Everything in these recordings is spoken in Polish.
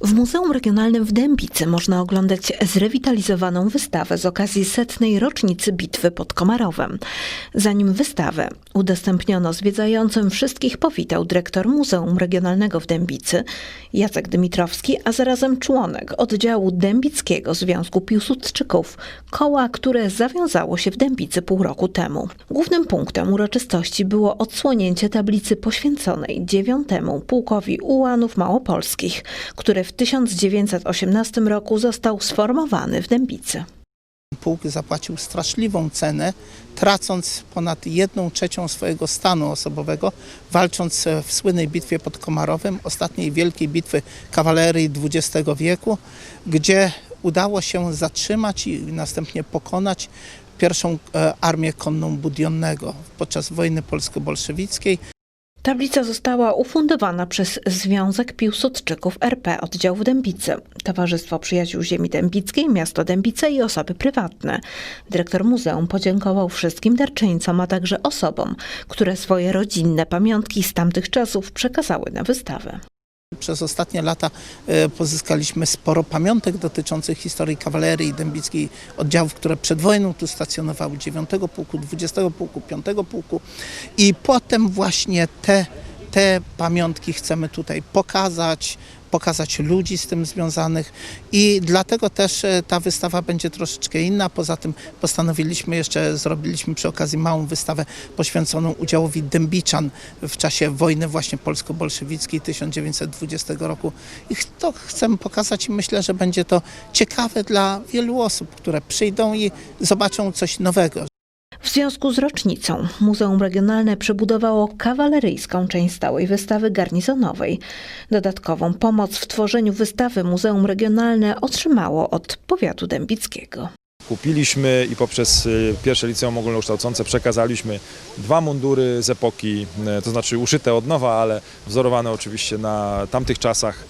W Muzeum Regionalnym w Dębicy można oglądać zrewitalizowaną wystawę z okazji setnej rocznicy bitwy pod Komarowem. Zanim wystawę udostępniono zwiedzającym, wszystkich powitał dyrektor Muzeum Regionalnego w Dębicy Jacek Dymitrowski, a zarazem członek oddziału Dębickiego Związku Piłsudczyków, koła, które zawiązało się w Dębicy pół roku temu. Głównym punktem uroczystości było odsłonięcie tablicy poświęconej dziewiątemu pułkowi ułanów małopolskich, w 1918 roku został sformowany w Dębicy. Pułk zapłacił straszliwą cenę, tracąc ponad jedną trzecią swojego stanu osobowego, walcząc w słynnej bitwie pod Komarowem, ostatniej wielkiej bitwy kawalerii XX wieku, gdzie udało się zatrzymać i następnie pokonać pierwszą e, armię konną Budionnego podczas wojny polsko-bolszewickiej. Tablica została ufundowana przez Związek Piłsudczyków RP oddział w Dębicy, Towarzystwo Przyjaciół Ziemi Dębickiej, Miasto Dębice i osoby prywatne. Dyrektor muzeum podziękował wszystkim darczyńcom, a także osobom, które swoje rodzinne pamiątki z tamtych czasów przekazały na wystawę. Przez ostatnie lata e, pozyskaliśmy sporo pamiątek dotyczących historii kawalerii dębickiej, oddziałów, które przed wojną tu stacjonowały, 9 pułku, 20 pułku, 5 pułku. I potem właśnie te, te pamiątki chcemy tutaj pokazać, pokazać ludzi z tym związanych i dlatego też e, ta wystawa będzie troszeczkę inna. Poza tym postanowiliśmy jeszcze, zrobiliśmy przy okazji małą wystawę poświęconą udziałowi Dębiczan w czasie wojny właśnie polsko-bolszewickiej 1920 roku. I to chcemy pokazać i myślę, że będzie to ciekawe dla wielu osób, które przyjdą i zobaczą coś nowego. W związku z rocznicą Muzeum Regionalne przebudowało kawaleryjską część stałej wystawy garnizonowej. Dodatkową pomoc w tworzeniu wystawy Muzeum Regionalne otrzymało od powiatu dębickiego. Kupiliśmy i poprzez y, pierwsze liceum ogólnokształcące przekazaliśmy dwa mundury z epoki, y, to znaczy uszyte od nowa, ale wzorowane oczywiście na tamtych czasach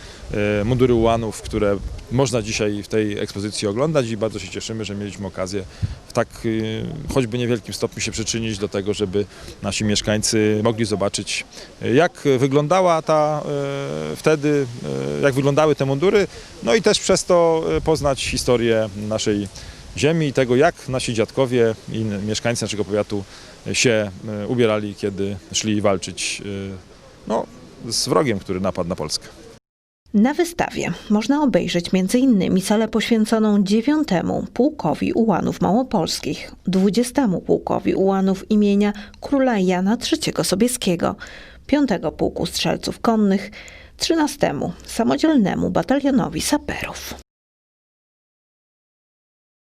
y, mundury ułanów, które można dzisiaj w tej ekspozycji oglądać i bardzo się cieszymy, że mieliśmy okazję w tak y, choćby niewielkim stopniu się przyczynić do tego, żeby nasi mieszkańcy mogli zobaczyć y, jak wyglądała ta y, wtedy, jak wyglądały te mundury, no i też przez to poznać historię naszej ziemi i tego, jak nasi dziadkowie i mieszkańcy naszego powiatu się ubierali, kiedy szli walczyć no, z wrogiem, który napadł na Polskę. Na wystawie można obejrzeć m.in. salę poświęconą dziewiątemu pułkowi ułanów małopolskich, dwudziestemu pułkowi ułanów imienia króla Jana III Sobieskiego, piątego pułku strzelców konnych, trzynastemu samodzielnemu batalionowi saperów.